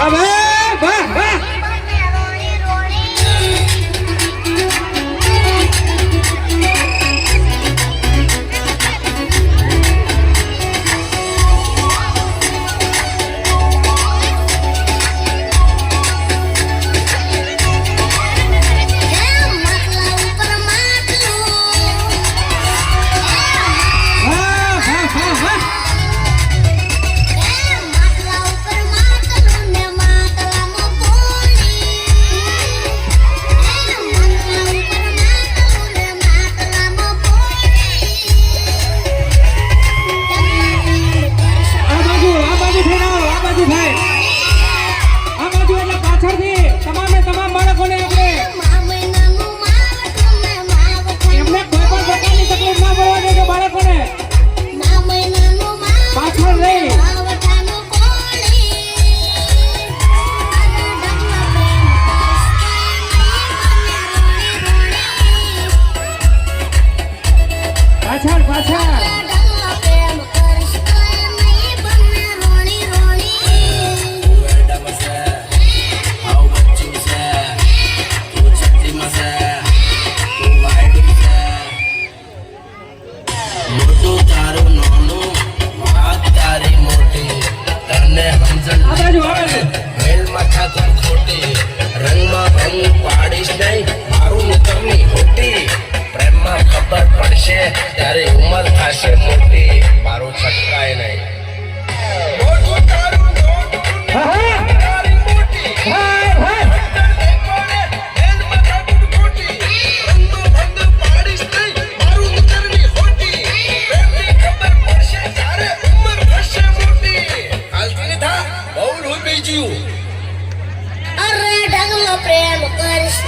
开门拜拜。বাছার বাছার થશે ત્યારે ઉંમર થશે મોટી. મારું છટકાય નહીં. અરે ઢગલો પ્રેમ કરીશ